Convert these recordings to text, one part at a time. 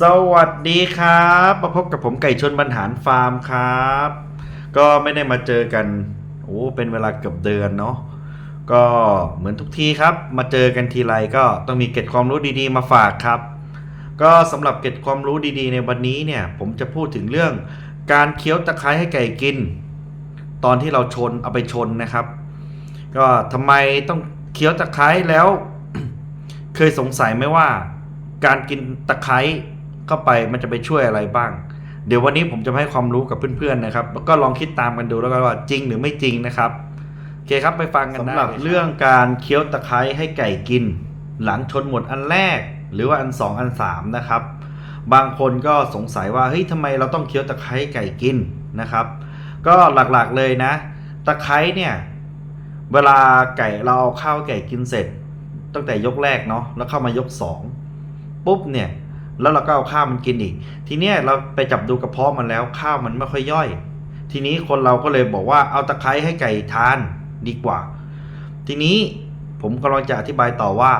สวัสดีครับมาพบกับผมไก่ชนบรรหารฟาร์มครับ ก็ไม่ได้มาเจอกันโอ้เป็นเวลาเกือบเดือนเนาะก็เหมือนทุกทีครับ มาเจอกันทีไรก็ต้องมีเก็ดความรู้ดีๆ มาฝากครับ ก็สำหรับเก็ดความรู้ดีๆ ในวันนี้เนี่ย ผมจะพูดถึงเรื่อง การเคี้ยวตะไคร้ให้ไก่กิน ตอนที่เราชนเอาไปชนนะครับ ก็ทำไมต้องเคี้ยวตะไคร้แล้ว เคยสงสัยไหมว่า การกินตะไคร้ เข้าไปมันจะไปช่วยอะไรบ้าง เดี๋ยววันนี้ผมจะให้ความรู้กับเพื่อนๆนะครับแล้วก็ลองคิดตามกันดูแล้วกันว่าจริงหรือไม่จริงนะครับโอเคครับไปฟังกันสำหรับเรื่องการเคี้ยวตะไคร้ให้ไก่กิน หลังชนหมดอันแรก หรือว่าอันสองอันสามนะครับ บางคนก็สงสัยว่าเฮ้ยทำไมเราต้องเคี้ยวตะไคร้ให้ไก่กินนะครับ ก็หลักๆเลยนะ ตะไคร้เนี่ยเวลาไก่เราเอาข้าวไก่กินเสร็จ ตั้งแต่ยกแรกเนาะแล้วเข้ามายกสองปุ๊บเนี่ย แล้วเราก็เอาข้าวมันกินอีก ทีเนี้ยเราไปจับดูกระเพาะมันแล้วข้าวมันไม่ค่อยย่อย ทีนี้คนเราก็เลยบอกว่าเอาตะไคร้ให้ไก่ทานดีกว่า ทีนี้ผมกำลังจะอธิบายต่อว่า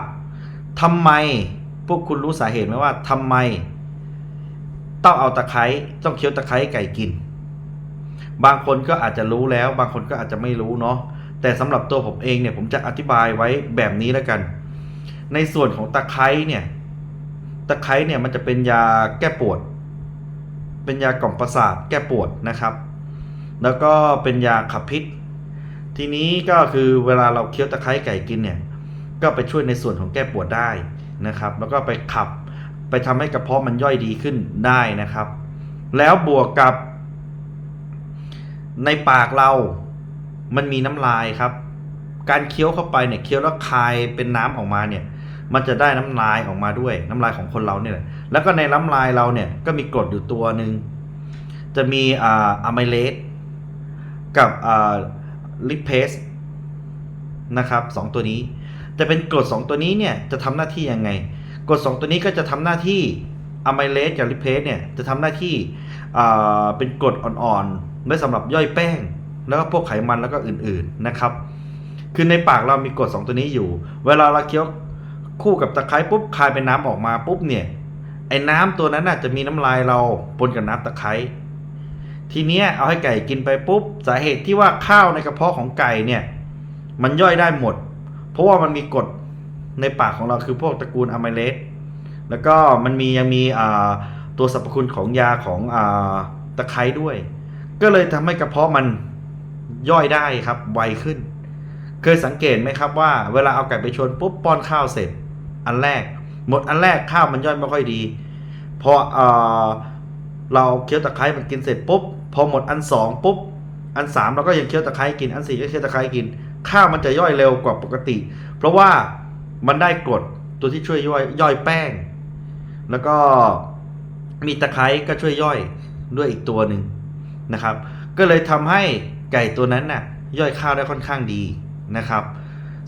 ทำไมพวกคุณรู้สาเหตุไหมว่าทำไม ต้องเอาตะไคร้ต้องเคี้ยวตะไคร้ให้ไก่กิน บางคนก็อาจจะรู้แล้ว บางคนก็อาจจะไม่รู้เนาะแต่สำหรับตัวผมเองเนี่ยผมจะอธิบายไว้แบบนี้แล้วกัน ในส่วนของตะไคร้เนี่ย ตะไคร้เนี่ยมันจะเป็นยาแก้ปวด เป็นยากล่อมประสาทแก้ปวดนะครับ แล้วก็เป็นยาขับพิษ ทีนี้ก็คือเวลาเราเคี้ยวตะไคร้ไก่กินเนี่ยก็ไปช่วยในส่วนของแก้ปวดได้นะครับ แล้วก็ไปขับไปทำให้กระเพาะมันย่อยดีขึ้นได้นะครับ แล้วบวกกับ ในปากเรา มันมีน้ำลายครับ การเคี้ยวเข้าไปเนี่ยเคี้ยวแล้วคายเป็นน้ำออกมาเนี่ย มันจะได้น้ำลายออกมาด้วยน้ำลายของคนเราเนี่ยแหละแล้วก็ในน้ำลายเราเนี่ยก็มีกรดอยู่ตัวหนึ่งจะมีอ่าอะไมเลสกับอ่าลิเพสนะครับสองตัวนี้จะเป็นกรดสองตัวนี้เนี่ยจะทำหน้าที่ยังไงกรดสองตัวนี้ก็จะทำหน้าที่อะไมเลสกับลิเพสเนี่ยจะทำหน้าที่อ่าเป็นกรดอ่อนๆไว้สำหรับย่อยแป้ง แล้วก็พวกไขมันแล้วก็อื่นๆนะครับคือในปากเรามีกรดสองตัวนี้อยู่ เวลาเราเคี้ยว คู่กับตะไคร้ปุ๊บคายเป็นน้ำออกมาปุ๊บเนี่ย ไอ้น้ำตัวนั้นน่ะจะมีน้ำลายเราปนกับน้ำตะไคร้ทีเนี้ยเอาให้ไก่กินไปปุ๊บสาเหตุที่ว่าข้าวในกระเพาะของไก่เนี่ย มันย่อยได้หมด เพราะว่ามันมีกรดในปากของเราคือพวกตระกูลอะไมเลสแล้วก็มันมียังมีอ่าตัวสรรพคุณของยาของอ่าตะไคร้ด้วย ก็เลยทำให้กระเพาะมันย่อยได้ครับไวขึ้น เคยสังเกตไหมครับว่า เวลาเอาไก่ไปชนปุ๊บป้อนข้าวเสร็จ อันแรก หมดอันแรกข้าวมันย่อยไม่ค่อยดีพอเออเราเคี้ยวตะไคร้มันกินเสร็จปุ๊บพอหมดอันสองปุ๊บอันสามเราก็ยังเคี้ยวตะไคร้กินอันสี่ก็เคี้ยวตะไคร้กิน ข้าวมันจะย่อยเร็วกว่าปกติ เพราะว่ามันได้กรดตัวที่ช่วยย่อยย่อยแป้ง แล้วก็มีตะไคร้ก็ช่วยย่อยด้วยอีกตัวหนึ่งนะครับ ก็เลยทำให้ไก่ตัวนั้นน่ะย่อยข้าวได้ค่อนข้างดีนะครับ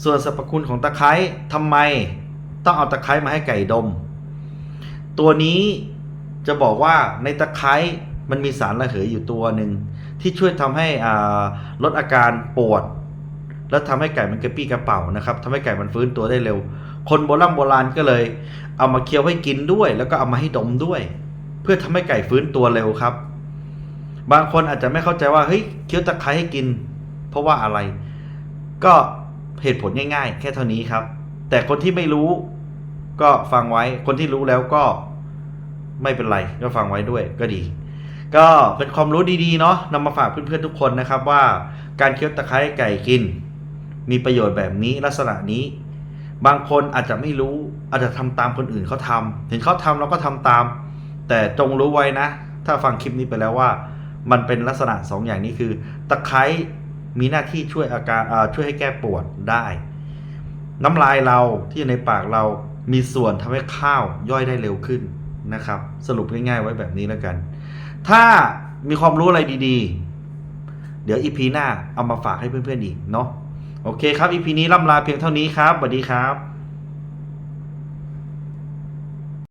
ส่วนสรรพคุณของตะไคร้ทำไม ต้องเอาตะไคร้มาให้ไก่ดม ตัวนี้จะบอกว่าในตะไคร้มันมีสารระเหยอยู่ตัวหนึ่งที่ช่วยทำให้ลดอาการปวด แล้วทำให้ไก่มันกระปี้กระเป๋านะครับทำให้ไก่มันฟื้นตัวได้เร็ว คนโบราณโบราณก็เลย เอามาเคี้ยวให้กินด้วย แล้วก็เอามาให้ดมด้วย เพื่อทำให้ไก่ฟื้นตัวเร็วครับ บางคนอาจจะไม่เข้าใจว่าเฮ้ยเคี้ยวตะไคร้ให้กิน เพราะว่าอะไร ก็เหตุผลง่าย ๆ แค่เท่านี้ครับ แต่คนที่ไม่รู้ ก็ฟังไว้คนที่รู้แล้วก็ไม่เป็นไร ก็ฟังไว้ด้วยก็ดี ก็เป็นความรู้ดีๆเนาะนำมาฝากเพื่อนๆทุกคนนะครับว่าการเคี้ยวตะไคร้ไก่กิน มีประโยชน์แบบนี้ลักษณะนี้ บางคนอาจจะไม่รู้อาจจะทำตามคนอื่นเขาทำเห็นเขาทำเราก็ทำตาม แต่จงรู้ไว้นะ ถ้าฟังคลิปนี้ไปแล้วว่า มันเป็นลักษณะสองอย่างนี้คือ ตะไคร้มีหน้าที่ช่วยอาการช่วยให้แก้ปวดได้ น้ำลายเราที่อยู่ในปากเรา มีส่วนทำให้ข้าวย่อยได้เร็วขึ้นนะครับ สรุปง่ายๆไว้แบบนี้แล้วกัน ถ้ามีความรู้อะไรดีๆ เดี๋ยวอีพีหน้าเอามาฝากให้เพื่อนๆอีกเนาะโอเคครับอีพีนี้ล่ำลาเพียงเท่านี้ครับสวัสดีครับ